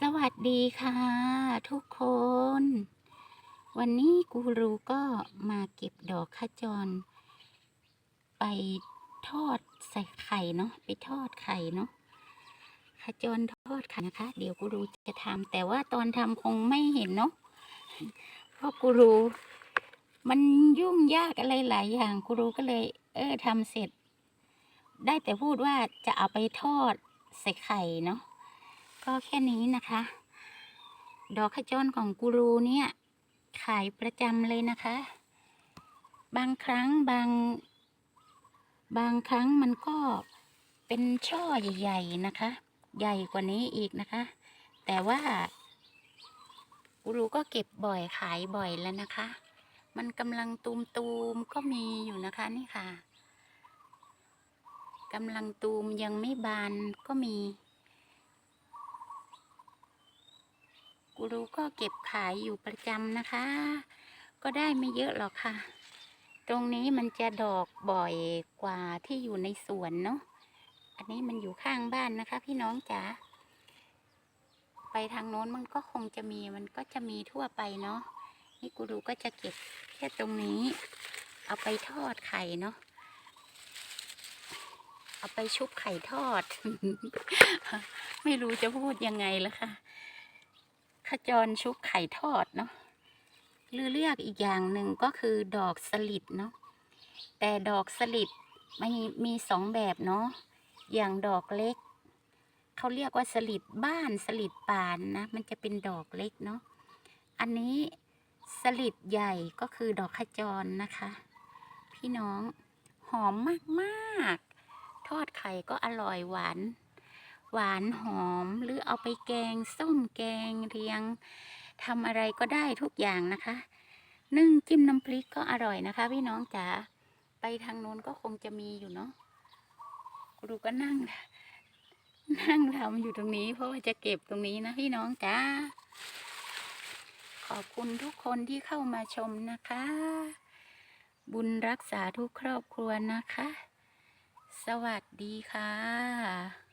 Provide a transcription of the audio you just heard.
สวัสดีค่ะ ทุกคน วันนี้กูรูก็มาเก็บดอกขจร ไปทอดใส่ไข่เนาะไปทอดไข่เนาะขจรทอดไข่นะคะ เดี๋ยวกูรูจะทำแต่ว่าตอนทำคงไม่เห็นเนาะเพราะกูรูมันยุ่งยากอะไรหลายอย่างกูรูก็เลย เออทำเสร็จ ได้แต่พูดว่าจะเอาไปทอดใส่ไข่เนาะ ก็แค่นี้นะคะ ดอกขจรของกูรูเนี่ย ขายประจำเลยนะคะ บางครั้งบาง บางครั้งมันก็เป็นช่อใหญ่ๆนะคะ ใหญ่กว่านี้อีกนะคะ แต่ว่ากูรูก็เก็บบ่อยขายบ่อยแล้วนะคะ มันกำลังตูมตูมๆก็มีอยู่นะคะนี่ค่ะกำลังตูมยังไม่บานก็มี กูรูก็เก็บขายอยู่ประจำนะคะ ก็ได้ไม่เยอะหรอกค่ะ ตรงนี้มันจะดอกบ่อยกว่าที่อยู่ในสวนเนาะอันนี้มันอยู่ข้างบ้านนะคะ พี่น้องจ๋าไปทางโน้นมันก็คงจะมีมันก็จะมีทั่วไปเนาะนี่กูรูก็จะเก็บแค่ตรงนี้ เอาไปทอดไข่เนาะเอาไปชุบไข่ทอด ไม่รู้จะพูดยังไงแล้วค่ะ จรชุบไข่ทอดเนาะหรือเรียกอีกอย่างหนึ่งก็คือดอกสลิดเนาะแต่ดอกสลิดมันมีสองแบบเนาะอย่างดอกเล็กเขาเรียกว่าสลิดบ้านสลิดป่านนะมันจะเป็นดอกเล็กเนาะอันนี้สลิดใหญ่ก็คือดอกขจรนะคะ พี่น้องหอมมากๆ ทอดไข่ก็อร่อยหวาน หวานหอม หรือเอาไปแกงส้มแกงเรียงทำอะไรก็ได้ทุกอย่างนะคะ นึ่งจิ้มน้ำพริกก็อร่อยนะคะ พี่น้องจ๋าไปทางโน้นก็คงจะมีอยู่เนาะครูก็นั่ง นั่งทำอยู่ตรงนี้ เพราะว่าจะเก็บตรงนี้นะพี่น้องจ๋าขอบคุณทุกคนที่เข้ามาชมนะคะ บุญรักษาทุกครอบครัวนะคะ สวัสดีค่ะ